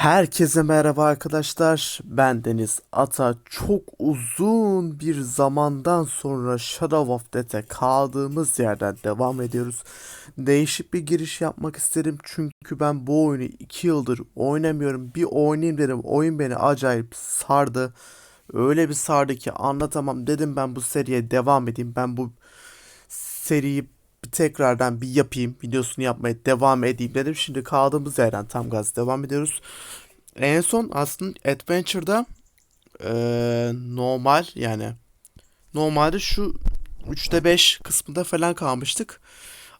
Herkese merhaba arkadaşlar. Ben Deniz Ata. Çok uzun bir zamandan sonra Shadow of Death'e kaldığımız yerden devam ediyoruz. Değişik bir giriş yapmak istedim çünkü ben bu oyunu 2 yıldır oynamıyorum. Bir oynayayım dedim. Oyun beni acayip sardı. Öyle bir sardı ki anlatamam. Dedim ben bu seriye devam edeyim. Ben bu seriyi tekrardan bir yapayım. Videosunu yapmaya devam edeyim dedim. Şimdi kaldığımız yerden tam gaz devam ediyoruz. En son aslında Adventure'da eee, normal yani normalde şu 3'te 5 kısmında falan kalmıştık.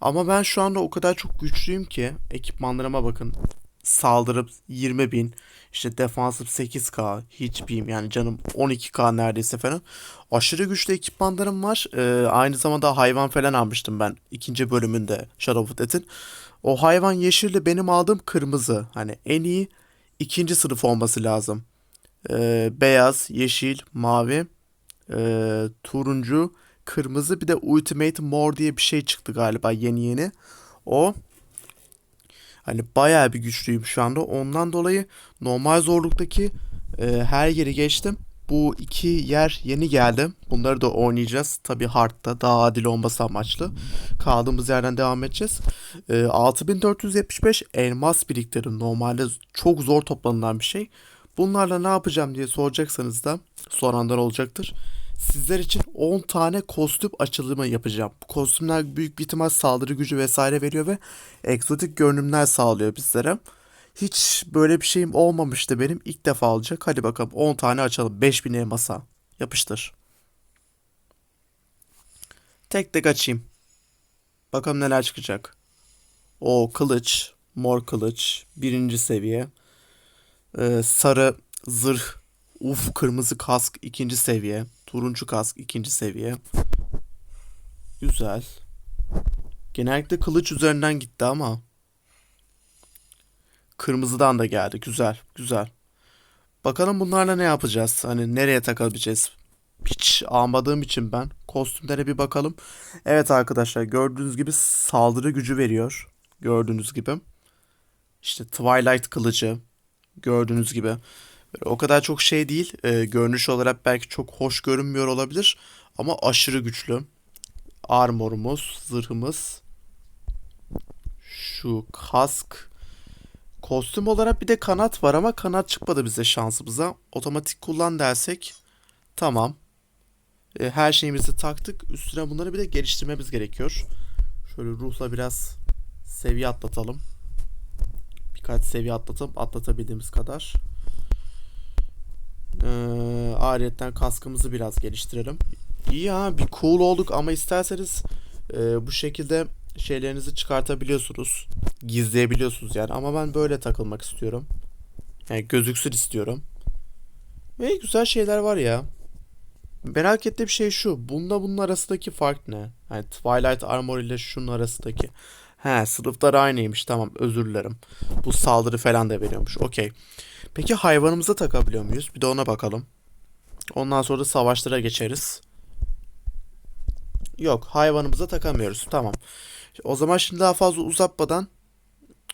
Ama ben şu anda o kadar çok güçlüyüm ki ekipmanlarıma bakın. Saldırıp 20 bin işte defansif 8k hiçbiriyim yani canım 12k neredeyse falan. Aşırı güçlü ekipmanlarım var. Ee, aynı zamanda hayvan falan almıştım ben ikinci bölümünde Shadow of Death'in. O hayvan yeşille benim aldığım kırmızı. Hani en iyi ikinci sınıf olması lazım. Ee, beyaz, yeşil, mavi, ee, turuncu, kırmızı bir de Ultimate Mor diye bir şey çıktı galiba yeni yeni. O hani bayağı bir güçlüyüm şu anda. Ondan dolayı normal zorluktaki ee, her yeri geçtim. Bu iki yer yeni geldi. Bunları da oynayacağız. Tabii hardta daha adil olması amaçlı. Kaldığımız yerden devam edeceğiz. Ee, 6475 elmas biriktirim. Normalde çok zor toplanılan bir şey. Bunlarla ne yapacağım diye soracaksanız da soranlar olacaktır. Sizler için 10 tane kostüm açılımı yapacağım. Bu kostümler büyük bir ihtimal saldırı gücü vesaire veriyor ve egzotik görünümler sağlıyor bizlere. Hiç böyle bir şeyim olmamıştı benim. İlk defa olacak. Hadi bakalım 10 tane açalım. 5000 elmasa. Yapıştır. Tek tek açayım. Bakalım neler çıkacak. O kılıç. Mor kılıç. Birinci seviye. Ee, sarı zırh. Uf kırmızı kask ikinci seviye. Turuncu kask ikinci seviye. Güzel. Genellikle kılıç üzerinden gitti ama. Kırmızıdan da geldi. Güzel. Güzel. Bakalım bunlarla ne yapacağız? Hani nereye takabileceğiz? Hiç almadığım için ben. Kostümlere bir bakalım. Evet arkadaşlar gördüğünüz gibi saldırı gücü veriyor. Gördüğünüz gibi. İşte Twilight kılıcı. Gördüğünüz gibi. O kadar çok şey değil. Ee, görünüş olarak belki çok hoş görünmüyor olabilir. Ama aşırı güçlü. Armorumuz, zırhımız. Şu kask. Kostüm olarak bir de kanat var ama kanat çıkmadı bize şansımıza. Otomatik kullan dersek tamam. E, her şeyimizi taktık. Üstüne bunları bir de geliştirmemiz gerekiyor. Şöyle ruhla biraz seviye atlatalım. Birkaç seviye atlatıp atlatabildiğimiz kadar. Ee, ayrıyetten kaskımızı biraz geliştirelim. İyi ya bir cool olduk ama isterseniz e, bu şekilde şeylerinizi çıkartabiliyorsunuz. Gizleyebiliyorsunuz yani ama ben böyle takılmak istiyorum. Yani gözüksün istiyorum. Ve güzel şeyler var ya. Merak ettiğim şey şu. Bunda bunun arasındaki fark ne? Yani Twilight Armor ile şunun arasındaki. He sınıflar aynıymış tamam özür dilerim. Bu saldırı falan da veriyormuş. Okey. Peki hayvanımıza takabiliyor muyuz? Bir de ona bakalım. Ondan sonra savaşlara geçeriz. Yok hayvanımıza takamıyoruz. Tamam. O zaman şimdi daha fazla uzatmadan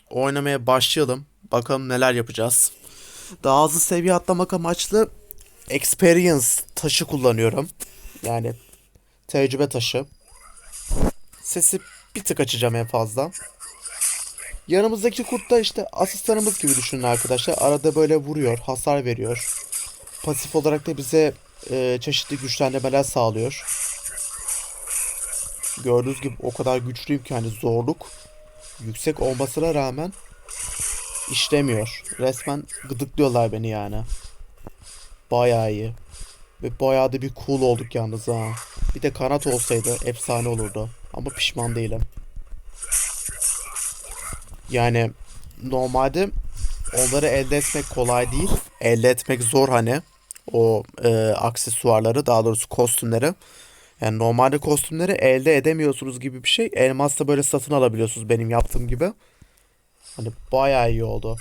oynamaya başlayalım. Bakalım neler yapacağız. Daha hızlı seviye atlamak amaçlı experience taşı kullanıyorum. Yani tecrübe taşı. Sesi bir tık açacağım en fazla. Yanımızdaki kurt da işte asistanımız gibi düşünün arkadaşlar. Arada böyle vuruyor, hasar veriyor. Pasif olarak da bize e, çeşitli güçlendirmeler sağlıyor. Gördüğünüz gibi o kadar güçlüyüm ki hani zorluk yüksek olmasına rağmen işlemiyor. Resmen gıdıklıyorlar beni yani. Bayağı iyi. Ve bayağı da bir cool olduk yalnız ha. Bir de kanat olsaydı efsane olurdu. Ama pişman değilim. Yani normalde onları elde etmek kolay değil. Elde etmek zor hani. O e, aksesuarları daha doğrusu kostümleri. Yani normalde kostümleri elde edemiyorsunuz gibi bir şey. Elmas'ta böyle satın alabiliyorsunuz benim yaptığım gibi. Hani bayağı iyi oldu.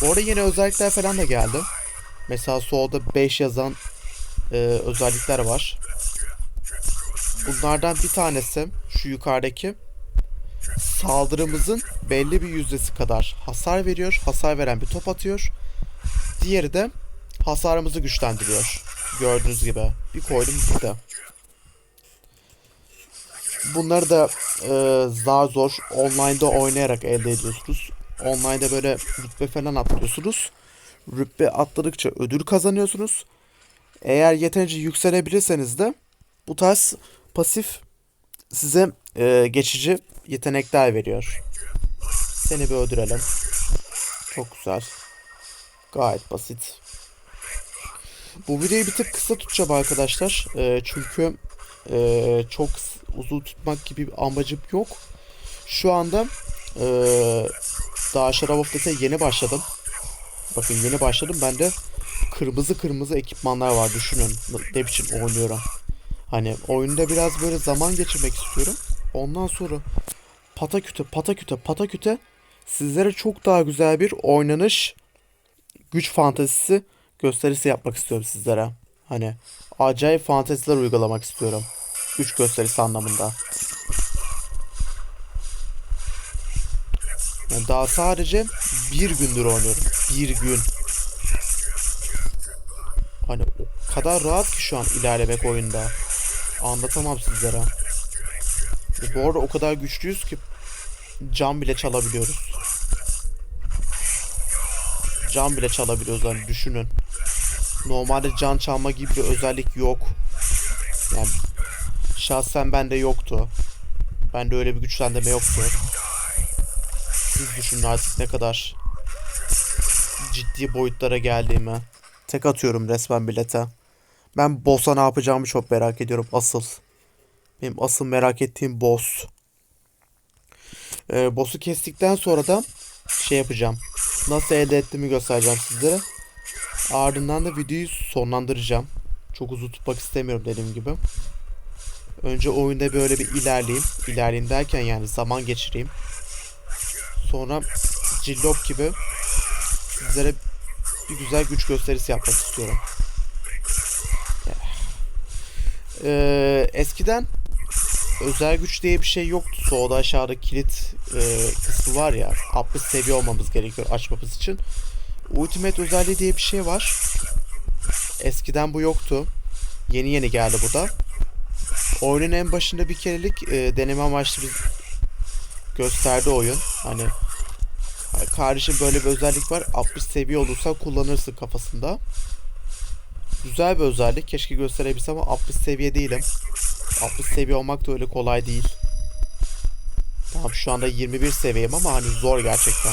Bu arada yeni özellikler falan da geldi. Mesela solda 5 yazan e, özellikler var. Bunlardan bir tanesi şu yukarıdaki saldırımızın belli bir yüzdesi kadar hasar veriyor. Hasar veren bir top atıyor. Diğeri de hasarımızı güçlendiriyor. Gördüğünüz gibi. Bir koydum gitti. Bunları da e, daha zor online'da oynayarak elde ediyorsunuz. Online'da böyle rütbe falan atlıyorsunuz. Rütbe atladıkça ödül kazanıyorsunuz. Eğer yeterince yükselebilirseniz de bu tarz pasif size e, geçici yetenekler veriyor. Seni bir öldürelim. Çok güzel. Gayet basit. Bu videoyu bir tık kısa tutacağım arkadaşlar. E, çünkü e, çok uzun tutmak gibi bir amacım yok. Şu anda e, daha Shadow of Death'e yeni başladım. Bakın yeni başladım. Bende kırmızı kırmızı ekipmanlar var. Düşünün ne biçim oynuyorum. Hani oyunda biraz böyle zaman geçirmek istiyorum. Ondan sonra pataküte pataküte pataküte sizlere çok daha güzel bir oynanış güç fantezisi gösterisi yapmak istiyorum sizlere. Hani acayip fanteziler uygulamak istiyorum. Güç gösterisi anlamında. Yani daha sadece bir gündür oynuyorum. Bir gün. Hani o kadar rahat ki şu an ilerlemek oyunda. Anlatamam sizlere. Bu arada o kadar güçlüyüz ki cam bile çalabiliyoruz. Cam bile çalabiliyoruz hani düşünün. Normalde can çalma gibi bir özellik yok. Yani şahsen bende yoktu. Bende öyle bir güçlendirme yoktu. Siz düşünün artık ne kadar ciddi boyutlara geldiğimi. Tek atıyorum resmen bilete. Ben boss'a ne yapacağımı çok merak ediyorum asıl. Benim asıl merak ettiğim boss. Ee, boss'u kestikten sonra da şey yapacağım. Nasıl elde ettiğimi göstereceğim sizlere. Ardından da videoyu sonlandıracağım. Çok uzun tutmak istemiyorum dediğim gibi. Önce oyunda böyle bir ilerleyeyim. İlerleyeyim derken yani zaman geçireyim. Sonra cillop gibi sizlere bir güzel güç gösterisi yapmak istiyorum. Ee, eskiden özel güç diye bir şey yoktu. Solda aşağıda kilit e, kısmı var ya. 60 seviye olmamız gerekiyor açmamız için. Ultimate özelliği diye bir şey var. Eskiden bu yoktu. Yeni yeni geldi bu da. Oyunun en başında bir kerelik e, deneme amaçlı bir gösterdi oyun. Hani kardeşim böyle bir özellik var. 60 seviye olursa kullanırsın kafasında. Güzel bir özellik. Keşke gösterebilsem ama 60 seviye değilim. 60 seviye olmak da öyle kolay değil. Tamam şu anda 21 seviyem ama hani zor gerçekten.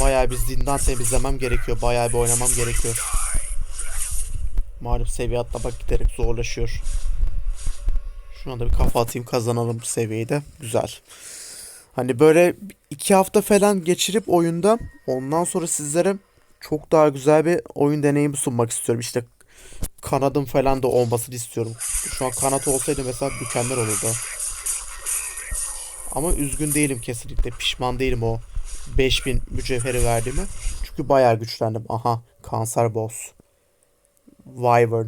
Bayağı bir zindan temizlemem gerekiyor. Bayağı bir oynamam gerekiyor. Malum seviye atlamak giderek zorlaşıyor. Şu anda bir kafa atayım kazanalım bu seviyeyi de. Güzel. Hani böyle iki hafta falan geçirip oyunda ondan sonra sizlere çok daha güzel bir oyun deneyimi sunmak istiyorum. İşte kanadım falan da olmasını istiyorum. Şu an kanat olsaydı mesela mükemmel olurdu. Ama üzgün değilim kesinlikle. Pişman değilim o 5000 mücevheri verdiğimi. Çünkü bayağı güçlendim. Aha kanser boss. Wyvern.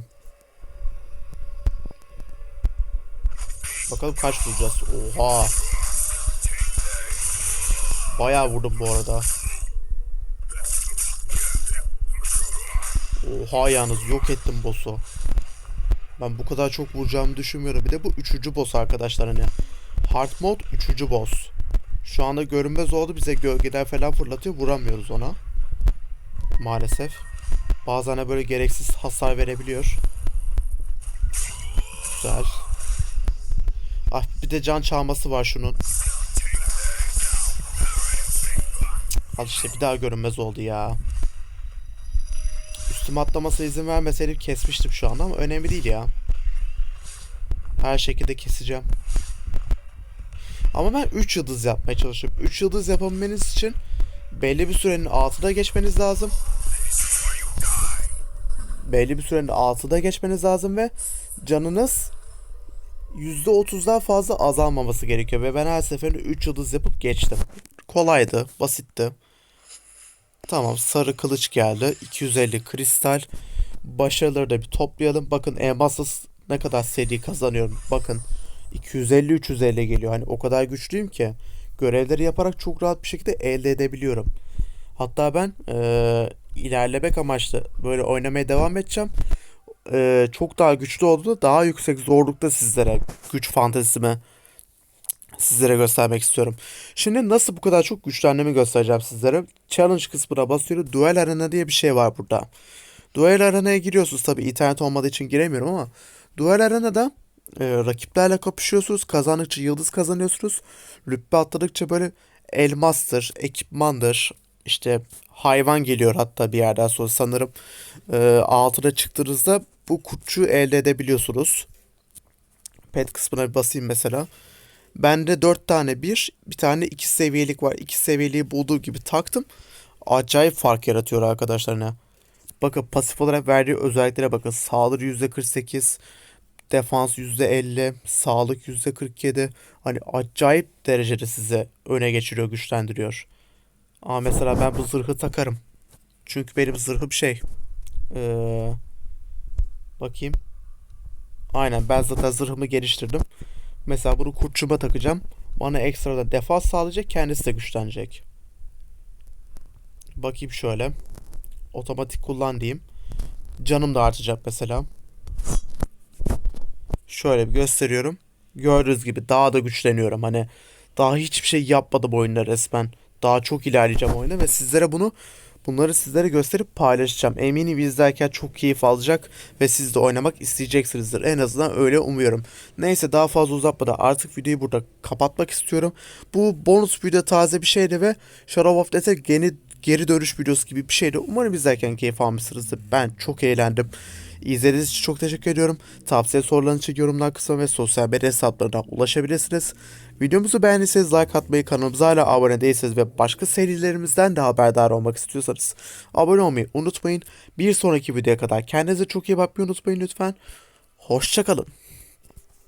Bakalım kaç vuracağız. Oha. Bayağı vurdum bu arada. Oha yalnız yok ettim boss'u. Ben bu kadar çok vuracağımı düşünmüyorum. Bir de bu üçüncü boss arkadaşlar hani. Hard mode üçüncü boss. Şu anda görünmez oldu bize gölgeler falan fırlatıyor. Vuramıyoruz ona. Maalesef. Bazen de böyle gereksiz hasar verebiliyor. Güzel. Ah bir de can çalması var şunun. Al işte bir daha görünmez oldu ya. Üstüme atlamasına izin vermeseydim kesmiştim şu anda ama önemli değil ya. Her şekilde keseceğim. Ama ben 3 yıldız yapmaya çalışıyorum. 3 yıldız yapabilmeniz için belli bir sürenin altına geçmeniz lazım. Belli bir sürenin altında geçmeniz lazım ve canınız %30'dan fazla azalmaması gerekiyor. Ve ben her seferinde 3 yıldız yapıp geçtim. Kolaydı, basitti. Tamam sarı kılıç geldi. 250 kristal. Başarıları da bir toplayalım. Bakın elmasla ne kadar seri kazanıyorum. Bakın 250-350 geliyor. Hani o kadar güçlüyüm ki görevleri yaparak çok rahat bir şekilde elde edebiliyorum. Hatta ben eee, ilerlemek amaçlı böyle oynamaya devam edeceğim. Ee, çok daha güçlü olduğunda daha yüksek zorlukta sizlere güç fantezisimi sizlere göstermek istiyorum. Şimdi nasıl bu kadar çok güçlendiğimi göstereceğim sizlere. Challenge kısmına basıyorum. Duel Arena diye bir şey var burada. Duel Arena'ya giriyorsunuz tabii internet olmadığı için giremiyorum ama Duel Arena'da e, rakiplerle kapışıyorsunuz. Kazandıkça yıldız kazanıyorsunuz. Rütbe atladıkça böyle elmastır, ekipmandır, işte hayvan geliyor hatta bir yerden sonra sanırım e, altına çıktığınızda bu kurtçuğu elde edebiliyorsunuz. Pet kısmına bir basayım mesela. Bende 4 tane bir, bir tane 2 seviyelik var. 2 seviyeliği bulduğu gibi taktım. Acayip fark yaratıyor arkadaşlar ne. Bakın pasif olarak verdiği özelliklere bakın. Saldırı %48, defans %50, sağlık %47. Hani acayip derecede size öne geçiriyor, güçlendiriyor. Ama mesela ben bu zırhı takarım. Çünkü benim zırhım şey. Ee, bakayım. Aynen ben zaten zırhımı geliştirdim. Mesela bunu kurtçuma takacağım. Bana ekstradan defans sağlayacak. Kendisi de güçlenecek. Bakayım şöyle. Otomatik kullan diyeyim. Canım da artacak mesela. Şöyle bir gösteriyorum. Gördüğünüz gibi daha da güçleniyorum. Hani daha hiçbir şey yapmadım oyunda resmen. Daha çok ilerleyeceğim oyuna ve sizlere bunu bunları sizlere gösterip paylaşacağım. Eminim izlerken çok keyif alacak ve siz de oynamak isteyeceksinizdir. En azından öyle umuyorum. Neyse daha fazla uzatmadan artık videoyu burada kapatmak istiyorum. Bu bonus video taze bir şeydi ve Shadow of Death'e yeni geri dönüş videosu gibi bir şeydi. Umarım izlerken keyif almışsınızdır. Ben çok eğlendim. İzlediğiniz için çok teşekkür ediyorum. Tavsiye sorularınız için yorumlar kısmına ve sosyal medya hesaplarına ulaşabilirsiniz. Videomuzu beğendiyseniz like atmayı, kanalımıza hala abone değilseniz ve başka serilerimizden de haberdar olmak istiyorsanız abone olmayı unutmayın. Bir sonraki videoya kadar kendinize çok iyi bakmayı unutmayın lütfen. Hoşçakalın.